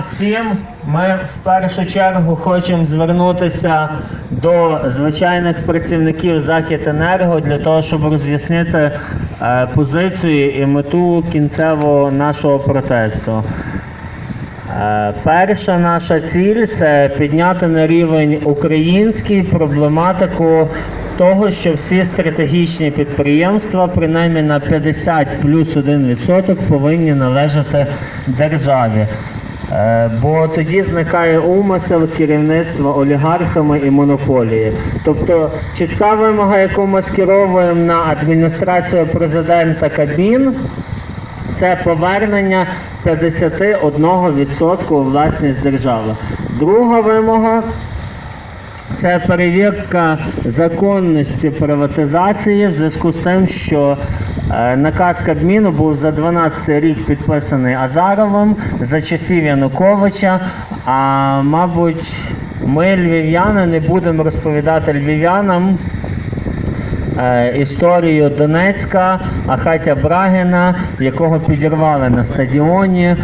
Всім ми в першу чергу хочемо звернутися до звичайних працівників Західенерго для того, щоб роз'яснити е, позицію і мету кінцевого нашого протесту. Е, Перша наша ціль це підняти на рівень український проблематику того, що всі стратегічні підприємства, принаймні на 50 плюс 1% повинні належати державі. Е, Бо тоді зникає умисел керівництва олігархами і монополії. Тобто чітка вимога, яку ми скеровуємо на адміністрацію президента Кабмін, це повернення 51% у власність держави. Друга вимога це перевірка законності приватизації в зв'язку з тим, що наказ Кабміну був за 12 рік підписаний Азаровим за часів Януковича. А мабуть, ми, львів'яни, не будемо розповідати львів'янам е, історію Донецька, Ахатя Брагіна, якого підірвали на стадіоні.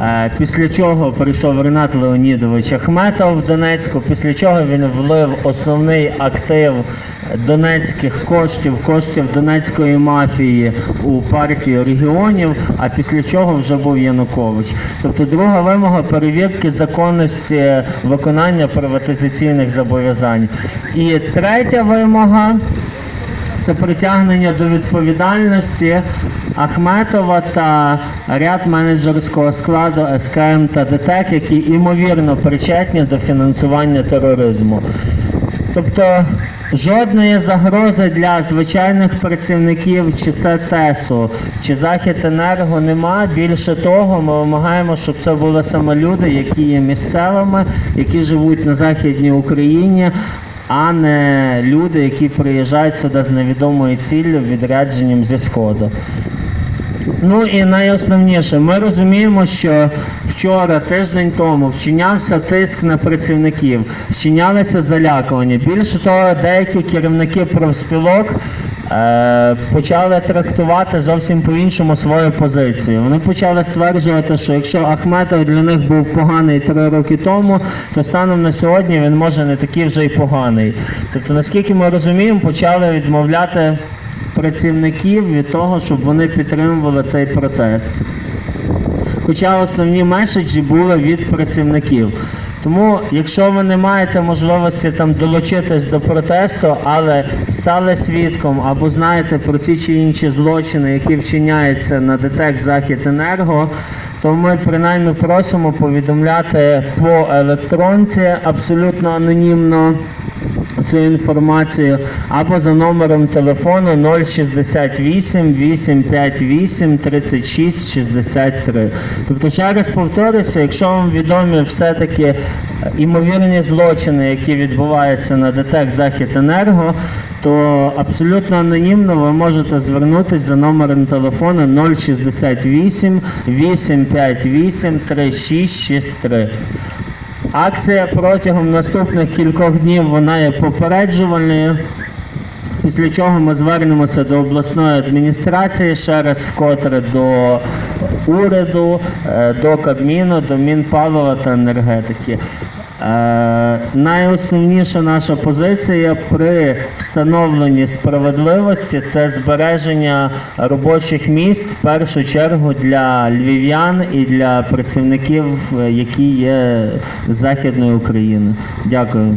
Е, Після чого прийшов Ренат Леонідович Ахметов в Донецьку, після чого він влив основний актив донецьких коштів, коштів донецької мафії у партію регіонів, а після чого вже був Янукович. Тобто друга вимога перевірки законності виконання приватизаційних зобов'язань. І третя вимога це притягнення до відповідальності Ахметова та ряд менеджерського складу СКМ та ДТЕК, які ймовірно причетні до фінансування тероризму. Тобто жодної загрози для звичайних працівників, чи це ТЕСу, чи Західенерго нема. Більше того, ми вимагаємо, щоб це були саме люди, які є місцевими, які живуть на Західній Україні, а не люди, які приїжджають сюди з невідомою ціллю, відрядженням зі Сходу. Ну і найосновніше, ми розуміємо, що вчора, тиждень тому, вчинявся тиск на працівників, вчинялися залякування. Більше того, деякі керівники профспілок е, почали трактувати зовсім по-іншому свою позицію. Вони почали стверджувати, що якщо Ахметов для них був поганий три роки тому, то станом на сьогодні він може не такий вже й поганий. Тобто, наскільки ми розуміємо, почали відмовляти працівників від того, щоб вони підтримували цей протест. Хоча основні меседжі були від працівників. Тому, якщо ви не маєте можливості там долучитись до протесту, але стали свідком або знаєте про ті чи інші злочини, які вчиняються на ДТЕК Західенерго, то ми принаймні просимо повідомляти по електронці абсолютно анонімно цю інформацію або за номером телефону 068 858 36 63. Тобто, ще раз повторюся, якщо вам відомі все-таки е, імовірні злочини, які відбуваються на ДТЕК Західенерго, то абсолютно анонімно ви можете звернутися за номером телефону 068 858 3663. Акція протягом наступних кількох днів вона є попереджувальною. Після чого ми звернемося до обласної адміністрації ще раз вкотре до уряду, е, до Кабміну, до Мінпалива та енергетики. Е, найосновніша наша позиція при встановленні справедливості це збереження робочих місць в першу чергу для львів'ян і для працівників, е, які є з Західної України. Дякую.